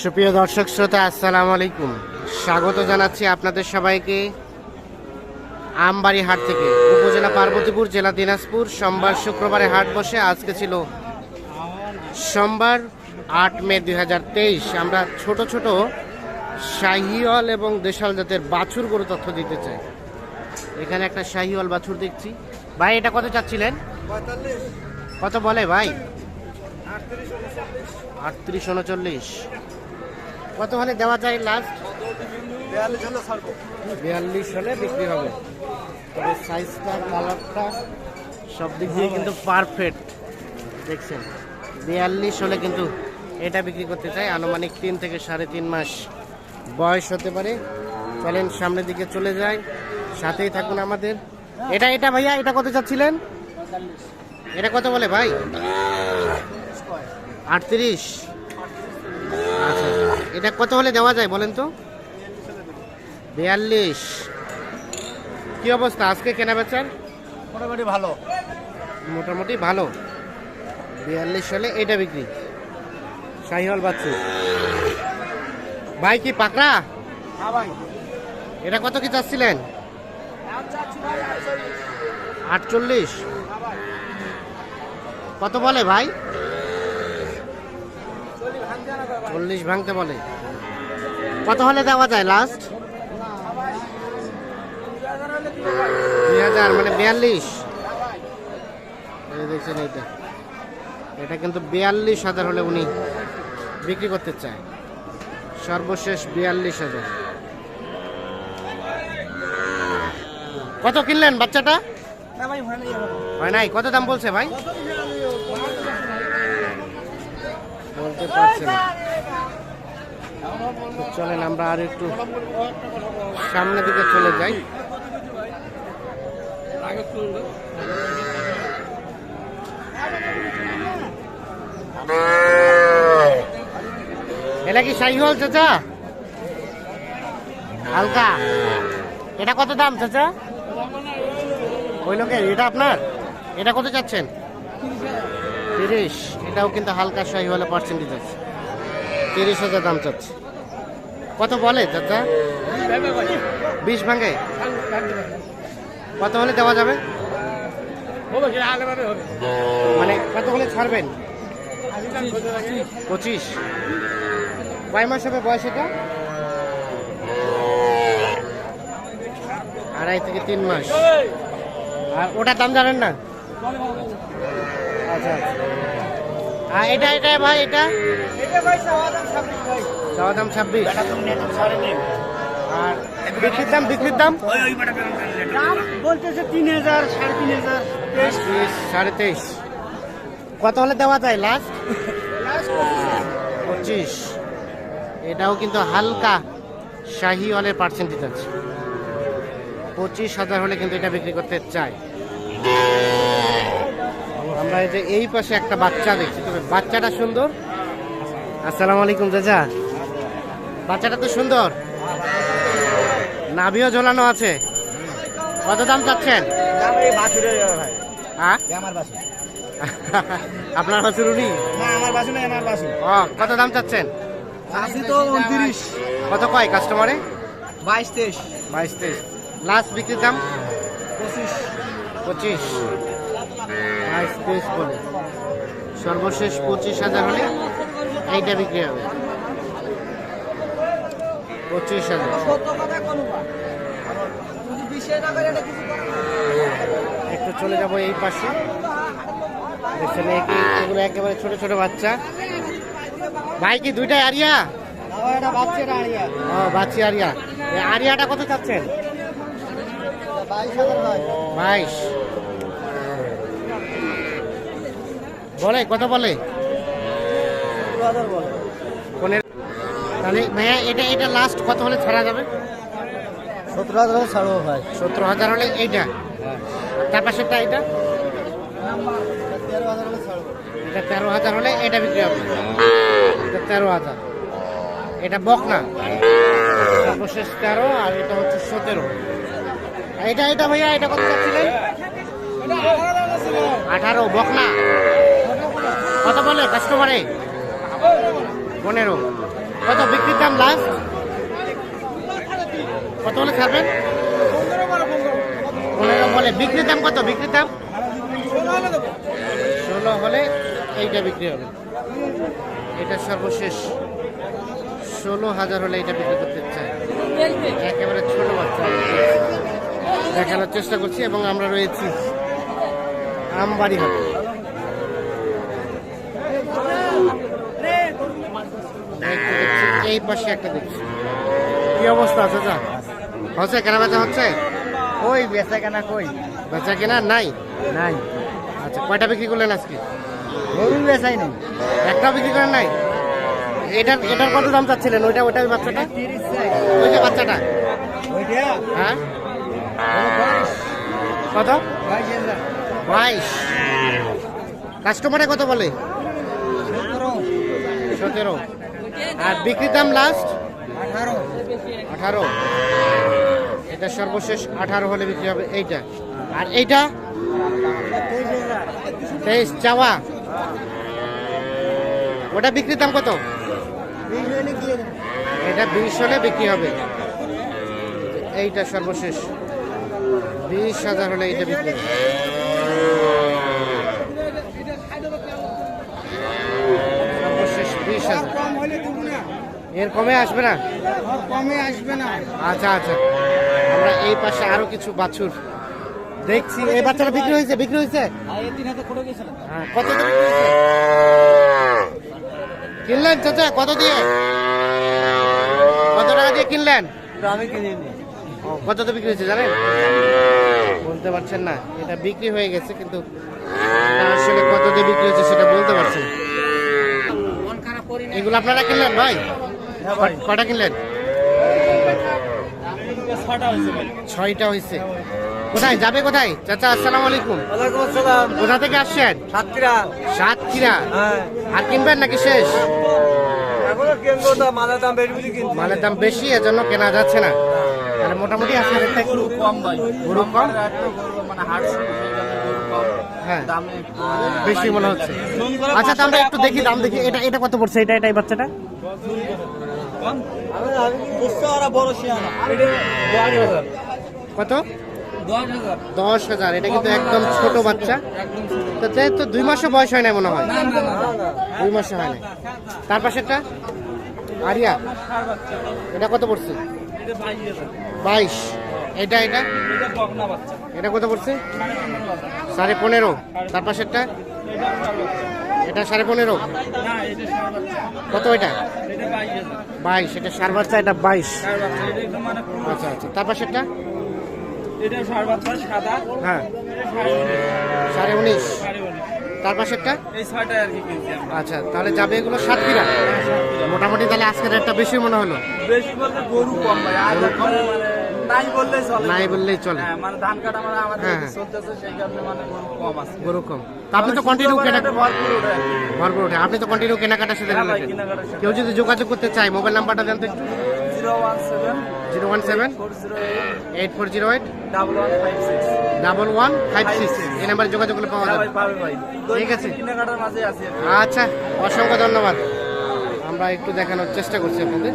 সুপ্রিয় দর্শক শ্রোতা আসসালামু আলাইকুম। স্বাগত জানাচ্ছি আপনাদের সবাইকে আমবাড়ি হাট থেকে। উপজেলা পার্বতীপুর জেলা দিনাজপুর সোমবার শুক্রবারে হাট বসে। আজকে ছিল সোমবার আট মে দু হাজার তেইশ। আমরা ছোট ছোট শাহিওয়াল এবং দেশাল জাতের বাছুর গরু তথ্য দিতে চাই। এখানে একটা শাহিওয়াল বাছুর দেখছি। ভাই এটা কত চাচ্ছিলেন? কত বলে ভাই? আটত্রিশ উনচল্লিশ। কত হলে দেওয়া যায় লাস্ট বিয়াল্লিশ হলে বিক্রি হবে। তবে সাইজটা কালারটা সব দিক দিয়ে কিন্তু পারফেক্ট দেখছেন? বিয়াল্লিশ হলে কিন্তু এটা বিক্রি করতে চাই আনুমানিক তিন থেকে সাড়ে তিন মাস। বয়স হতে পারে। চলেন সামনের দিকে চলে যায়। সাথেই থাকুন আমাদের। এটা এটা ভাইয়া এটা কত চাচ্ছিলেন? এটা কত বলে ভাই? আটত্রিশ। আচ্ছা এটা কত হলে দেওয়া যায় বলেন তো? বিয়াল্লিশ। কি অবস্থা? আজকে কেনা বেচার? মোটামুটি ভালো। মোটামুটি ভালো। বিয়াল্লিশ হলে এটা বিক্রি। শাহিওয়াল বাচ্চু। ভাই কি পাকড়া? হ্যাঁ ভাই। এটা কত কি চাচ্ছিলেন? আটচল্লিশ। কত বলে ভাই? চল্লিশ ভাঙতে বলে। কত হলে দেওয়া যায় লাস্ট দুই হাজার মানে বিয়াল্লিশ। দেখছেন এইটা। এটা কিন্তু বিয়াল্লিশ হাজার হলে উনি বিক্রি করতে চায়। সর্বশেষ বিয়াল্লিশ হাজার। কত কিনলেন বাচ্চাটা? হয় হয় নাই? কত দাম বলছে ভাই? বলতে পারছে না। চলেন, আমরা আর একটু সামনের দিকে চলে যাই। এটা কি শাহিওয়াল চাচা? হালকা? এটা কত দাম, চাচা? ওই লোকের এটা আপনার? এটা কত চাচ্ছেন? তিরিশ। এটাও কিন্তু হালকা শাহি হলে পার্সেন্টেজ আছে। তিরিশ হাজার দাম চাচ্ছে। কত বলে চাচা? বিশ ভাঙে? কত হলে দেওয়া যাবে? মানে কত হলে ছাড়বেন? পঁচিশ। কয় মাস হবে বয়স এটা? আড়াই থেকে তিন মাস। আর ওটার দাম জানেন না? আচ্ছা আচ্ছা। আর এটা এটা ভাই এটা? চাওয়া দাম ছাব্বিশ আর বিক্রির দাম বিক্রির দাম? দাম বলতেছে তিন হাজার সাড়ে তিন হাজার। তেইশ সাড়ে তেইশ। কত হলে দেওয়া যায় লাস্ট পঁচিশ। এটাও কিন্তু হালকা শাহি হলের পার্সেন্টেজ আছে। পঁচিশ হাজার হলে কিন্তু এটা বিক্রি করতে চাই আমরা এই যে এই পাশে একটা বাচ্চা দেখছি। তবে বাচ্চাটা সুন্দর। আসসালামু আলাইকুম চাচা। বাচ্চাটা তো সুন্দর। নাভিও ঝোলানো আছে। কত দাম চাচ্ছেন? ভাই। হ্যাঁ? আপনার বাছুর উনি? কত দাম চাচ্ছেন? কত কয় কাস্টমারে? বাইশ তেইশ। বাইশ তেইশ। লাস্ট বিক্রির দাম? পঁচিশ। পঁচিশ। বাইশ তেইশ সর্বশেষ পঁচিশ হাজার হলে এইটা বিক্রি হবে। পঁচিশ হাজার। একটু চলে যাব এই পাশে। দেখছেন এগুলো একেবারে ছোট ছোট বাচ্চা। ভাই কি দুইটাই আরিয়া? ও, বাচ্চি আরিয়া। আরিয়াটা কত চাচ্ছেন? বাইশ হাজার ভাই বাইশ বলে কত বলে? পনেরো তাহলে ভাইয়া এটা এটা লাস্ট কত হলে ছাড়া যাবে? সতেরো হাজার হলে ছাড়বো ভাই। সতেরো হাজার হলে এইটা? তার পাশেরটা এটা তেরো হাজার হলে ছাড়বো। এটা তেরো হাজার হলে এটা বিক্রি হবে। এটা তেরো হাজার। এটা বক না? সর্বশেষ তেরো আর এটা হচ্ছে সতেরো। এটা এটা ভাইয়া এটা কত চাচ্ছিলেন? আঠারো বক না? কত বলে? কাস্টমারে? পনেরো। কত? বিক্রির দাম লাস্ট কত হলে ছাড়বেন? পনেরো বলে। বিক্রির দাম কত? বিক্রির দাম? ষোলো হলে এইটা বিক্রি হবে। এটা সর্বশেষ। ষোলো হাজার হলে এটা বিক্রি করতে চাই। একেবারে ছোট বাচ্চা। দেখানোর চেষ্টা করছি এবং আমরা রয়েছি আমবাড়ি হাটে একটা দেখছি, এই পাশে একটা দেখছি কি অবস্থা আছে যা হচ্ছে কেনা বেচা হচ্ছে? কই বেচা কেনা কই? বেচা কেনা নাই? নাই। আচ্ছা কয়টা বিক্রি করলেন আজকে? গরু বেচাই নেই। একটা বিক্রি করেন নাই? এটার এটার কত দাম চাচ্ছিলেন? ওইটা ওইটা বাচ্চাটা? ওই যে বাচ্চাটা? হ্যাঁ? কত? বাইশ। কাস্টমারে কত বলে? সতেরো। সতেরো। আর বিক্রির দাম লাস্ট আঠারো আঠারো। এটা সর্বশেষ আঠারো হলে বিক্রি হবে এইটা। আর এইটা? তেইশ, চাওয়া। ওটা বিক্রির দাম কত? এটা বিশ হলে বিক্রি হবে। এইটা সর্বশেষ। বিশ হাজার হলে এইটা বিক্রি হবে। সর্বশেষ বিশ হাজার। এর কমে আসবে না? কমে আসবে না। আচ্ছা আচ্ছা। আমরা এই পাশে আরও কিছু বাছুর দেখছি। এই বাচ্চাটা বিক্রি হয়েছে বিক্রি হয়েছে? হ্যাঁ, কত কিনলেন চাচা কত দিয়ে? কত টাকা দিয়ে কিনলেন? আমি কিনে নি ও, কত দিয়ে বিক্রি হয়েছে জানেন? বলতে পারছেন না এটা বিক্রি হয়ে গেছে কিন্তু আসলে কত দিয়ে বিক্রি হয়েছে সেটা বলতে পারছেন এগুলো আপনারা কিনলেন ভাই? কটা কিনলেন? ছটা হয়েছে ভাই। ছয়টা হয়েছে। কোথায়? যাবে কোথায়? চাচা আসসালামু আলাইকুম। কোথা থেকে আসছেন? সাতক্ষীরা। সাতক্ষীরা। হ্যাঁ। আর কিনবেন নাকি শেষ? মালের দাম বেশি এজন্য কেনা যাচ্ছে না। তাহলে মোটামুটি আছে রেটটা একটু কম ভাই। গরু কম? মানে কম। হ্যাঁ। বেশি মনে হচ্ছে। আচ্ছা তো আমরা একটু দেখি দাম দেখি। এটা এটা কত পড়ছে? এটা এটা এই বাচ্চাটা? কত? দশ হাজার। এটা কিন্তু একদম ছোট বাচ্চা। তো যেহেতু দুই মাসও বয়স হয় না মনে হয়? দুই মাসে হয় না তার পাশেরটা? আরিয়া। এটা কত পড়ছে? বাইশ। এটা এটা? এটা এটা কত পড়ছে? সাড়ে পনেরো। তার পাশেরটা? এটা সাড়ে পনেরো? কত এটা? বাইশ, এটা সার বাচ্চা, এটা বাইশ। আচ্ছা আচ্ছা। তার পাশেরটা এটা ষাঁড় বাচ্চা সাদা হ্যাঁ। সাড়ে উনিশ। তার পাশেরটা আচ্ছা তাহলে যাবে এগুলো সাত সাতক্ষীরা মোটামুটি তাহলে আজকের রেটটা বেশি মনে হলো? বেশি বলতে গরু কম ভাই নাই বললেই চলে নাই বললেই চলে। হ্যাঁ মানে ধান কাটা মানে আমাদের হ্যাঁ, হ্যাঁ। চলতেছে সেই কারণে মানে গরু কম আছে। গরু কম। আপনি তো কন্টিনিউ কেনা ভরপুর ওঠে ভরপুর ওঠে আপনি তো কন্টিনিউ কেনাকাটার সাথে। কেউ যদি যোগাযোগ করতে চায় মোবাইল নাম্বারটা জানতে একটু। Zero one seven. Eight four zero eight. Double one five six. Double one five six. এই নাম্বারে যোগাযোগ করলে পাওয়া যাবে। ঠিক আছে। আচ্ছা অসংখ্য ধন্যবাদ। আমরা একটু দেখানোর চেষ্টা করছি আপনাদের।